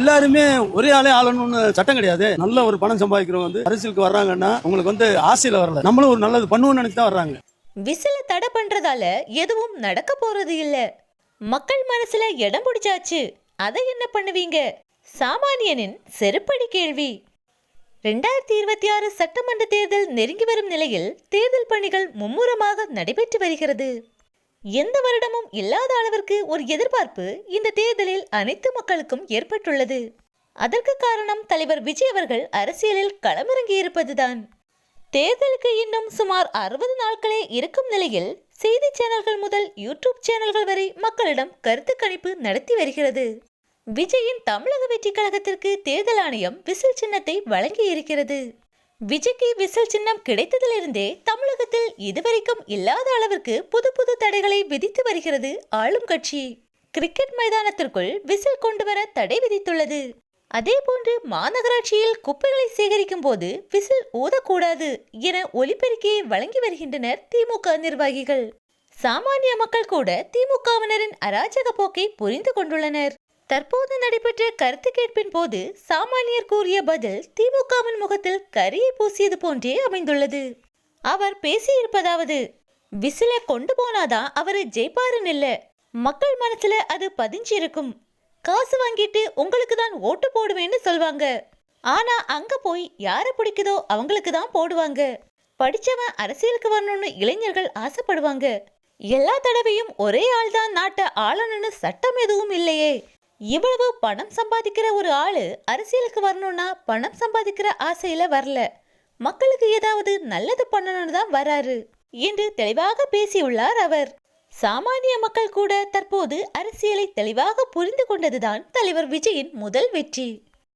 எல்லாருமே ஒரே ஆளே ஆளணும்னு சட்டம் கிடையாது. நல்ல ஒரு பணம் சம்பாதிக்கிறவங்க வந்து அரசியலுக்கு வர்றாங்கன்னா உங்களுக்கு வந்து ஆசையில வரல. நம்மளும் ஒரு நல்லது பண்ணுவோம்னு நினைச்சு தான் வர்றாங்க. விசில தடை பண்றதால எதுவும் நடக்க போறது இல்ல. மக்கள் மனசுல இடம் பிடிச்சாச்சு. அதை என்ன பண்ணுவீங்க? சாமானியனின் செருப்படி கேள்வி. ரெண்டாயிரத்தி இருபத்தி ஆறு சட்டமன்ற தேர்தல் நெருங்கி வரும் நிலையில் தேர்தல் பணிகள் மும்முரமாக நடைபெற்று வருகிறது. எந்த வருடமும் இல்லாத அளவிற்கு ஒரு எதிர்பார்ப்பு இந்த தேர்தலில் அனைத்து மக்களுக்கும் ஏற்பட்டுள்ளது. அதற்கு காரணம் தலைவர் விஜய் அவர்கள் அரசியலில் களமிறங்கி இருப்பதுதான். தேர்தலுக்கு இன்னும் சுமார் அறுபது நாட்களே இருக்கும் நிலையில் செய்தி சேனல்கள் முதல் யூடியூப் சேனல்கள் வரை மக்களிடம் கருத்து கணிப்பு நடத்தி வருகிறது. விஜயின் தமிழக வெற்றி கழகத்திற்கு தேர்தல் ஆணையம் விசில் சின்னத்தை வழங்கி இருக்கிறது விஜய்க்கு விசில் சின்னம் கிடைத்ததிலிருந்தே தமிழகத்தில் இதுவரைக்கும் இல்லாத அளவிற்கு புது புது தடைகளை விதித்து வருகிறது ஆளும் கட்சி. கிரிக்கெட் மைதானத்திற்குள் விசில் கொண்டு வர தடை விதித்துள்ளது. அதேபோன்று மாநகராட்சியில் குப்பைகளை சேகரிக்கும் போது விசில் ஊதக்கூடாது என ஒலிபெருக்கியை வழங்கி வருகின்றனர் திமுக நிர்வாகிகள். சாமானிய மக்கள் கூட திமுகவினரின் அராஜக போக்கை புரிந்து கொண்டுள்ளனர். தற்போது நடைபெற்ற கருத்து கேட்பின் போது சாமானியர் கூறிய பதில் திமுகவின் முகத்தில் கரியை பூசியது போன்றே அமைந்துள்ளது. அவர் பேசியிருப்பதாவது விசில கொண்டு போனாதான் அவரு ஜெயிப்பாருன்னு இல்ல. மக்கள் மனசுல அது பதிஞ்சிருக்கும். காசு வாங்கிட்டு உங்களுக்கு தான் ஓட்டு போடுவேன்னு சொல்வாங்க. ஆனா அங்க போய் யார பிடிக்குதோ அவங்களுக்கு தான் போடுவாங்க. படிச்சவன் அரசியலுக்கு வரணும்னு இளைஞர்கள் ஆசைப்படுவாங்க. எல்லா தடவையும் ஒரே ஆள் தான் நாட்டை ஆளணும்னு சட்டம் எதுவும் இல்லையே. இவ்வளவு பணம் சம்பாதிக்கிற ஒரு ஆளு அரசியலுக்கு வரணும்னா பணம் சம்பாதிக்கிற ஆசையில வரல. மக்களுக்கு ஏதாவது நல்லது பண்ணணும்னு தான் வராரு என்று தெளிவாக பேசியுள்ளார் அவர். சாமானிய மக்கள் கூட தற்போது அரசியலை தெளிவாக புரிந்து கொண்டதுதான் தலைவர் விஜயின் முதல் வெற்றி.